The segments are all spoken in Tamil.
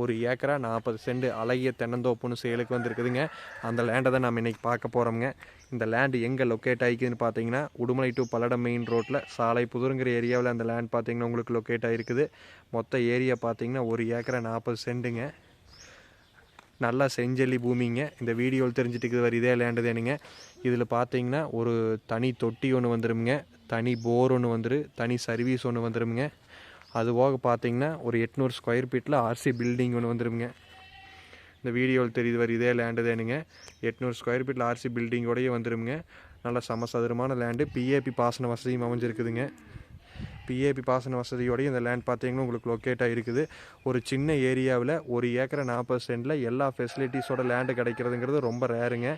ஒரு ஏக்கரா நாற்பது சென்ட் அழகிய தென்னந்தோப்புன்னு சேலுக்கு வந்திருக்குதுங்க. அந்த லேண்டை தான் நம்ம இன்றைக்கி பார்க்க போகிறோம்ங்க இந்த லேண்டு எங்கே லொக்கேட் ஆகிக்குதுன்னு பார்த்தீங்கன்னா உடுமலை டு பல்லடம் மெயின் ரோட்டில் சாலை புதுருங்கிற ஏரியாவில் அந்த லேண்ட் பார்த்தீங்கன்னா உங்களுக்கு லொக்கேட் ஆகிருக்குது. மொத்த ஏரியா பார்த்தீங்கன்னா ஒரு ஏக்கரா நாற்பது சென்ட்டுங்க நல்லா செஞ்சல்லி பூமிங்க. இந்த வீடியோவில் தெரிஞ்சுட்டு வர இதே லேண்டு தானுங்க. இதில் பார்த்தீங்கன்னா ஒரு தனி தொட்டி ஒன்று வந்துருமுங்க. தனி போர் ஒன்று வந்துரு தனி சர்வீஸ் ஒன்று வந்துருமுங்க. அது போக பார்த்தீங்கன்னா ஒரு எட்நூறு ஸ்கொயர் ஃபீட்டில் ஆர்சி பில்டிங் ஒன்று வந்துடுங்க இந்த வீடியோவில் தெரியுது வர இதே லேண்டு தானுங்க. எட்நூறு ஸ்கொயர் ஃபீட்டில் ஆர்சி பில்டிங்கோடையே வந்துடுங்க நல்ல சமசதுரமான லேண்டு பிஏபி பாசன வசதியும் அமைஞ்சிருக்குதுங்க. பிஏபி பாசன வசதியோடய இந்த லேண்ட் பார்த்தீங்கன்னா உங்களுக்கு லொக்கேட் ஆகிருக்குது ஒரு சின்ன ஏரியாவில் ஒரு ஏக்கரை நாற்பது சென்டில் எல்லா ஃபெசிலிட்டிஸோட லேண்டு கிடைக்கிறதுங்கிறது ரொம்ப ரேருங்க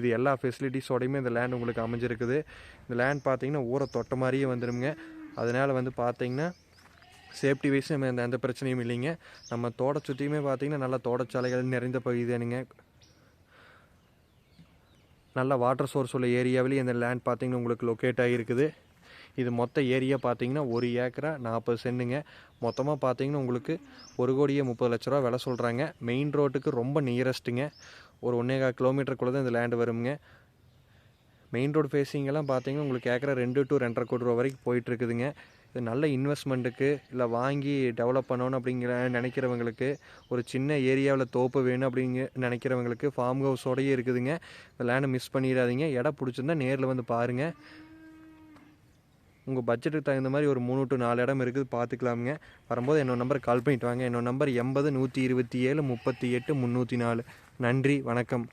இது எல்லா ஃபெசிலிட்டிஸோடையுமே இந்த லேண்ட் உங்களுக்கு அமைஞ்சிருக்குது. இந்த லேண்ட் பார்த்தீங்கன்னா ஊரை தொட்ட மாதிரியே வந்துடுங்க அதனால் வந்து பார்த்தீங்கன்னா சேஃப்டி வைஸ் நம்ம எந்த எந்த பிரச்சனையும் இல்லைங்க. நம்ம தோட்ட சுற்றியுமே பார்த்தீங்கன்னா நல்லா தோட்டச்சாலைகள் நிறைந்த பகுதிதானுங்க நல்ல வாட்டர் சோர்ஸ் உள்ள ஏரியாவிலேயே இந்த லேண்ட் பார்த்தீங்கன்னா உங்களுக்கு லொக்கேட் ஆகிருக்குது இது மொத்த ஏரியா பார்த்தீங்கன்னா ஒரு ஏக்கரா நாற்பது சென்ட்டுங்க. மொத்தமாக பார்த்தீங்கன்னா உங்களுக்கு ஒரு கோடியே முப்பது லட்ச ரூபா விலை சொல்கிறாங்க மெயின் ரோட்டுக்கு ரொம்ப நியரஸ்ட்டுங்க ஒரு ஒன்றேகால் கிலோமீட்டருக்குள்ளே தான் இந்த லேண்டு வருங்க. மெயின் ரோடு ஃபேஸிங்கெல்லாம் பார்த்தீங்கன்னா உங்களுக்கு ஏக்கரா ரெண்டு டு ரெண்டரை கோடி ரூபா வரைக்கும் போயிட்டுருக்குதுங்க இது நல்ல இன்வெஸ்ட்மெண்ட்டுக்கு இல்லை வாங்கி டெவலப் பண்ணணும் அப்படிங்கிற நினைக்கிறவங்களுக்கு ஒரு சின்ன ஏரியாவில் தோப்பு வேணும் அப்படிங்க நினைக்கிறவங்களுக்கு ஃபார்ம் ஹவுஸோடயே இருக்குதுங்க. இந்த லேண்டை மிஸ் பண்ணிடாதீங்க. இடம் பிடிச்சிருந்தா நேரில் வந்து பாருங்கள் உங்கள் பட்ஜெட்டுக்கு தகுந்த மாதிரி ஒரு மூணு டு நாலு இடம் இருக்குது பார்த்துக்கலாமுங்க. வரும்போது என்னோட நம்பர் கால் பண்ணிட்டு வாங்க. என்னோட நம்பர் எண்பது நூற்றி இருபத்தி ஏழு முப்பத்தி எட்டு முந்நூற்றி நாலு. நன்றி வணக்கம்.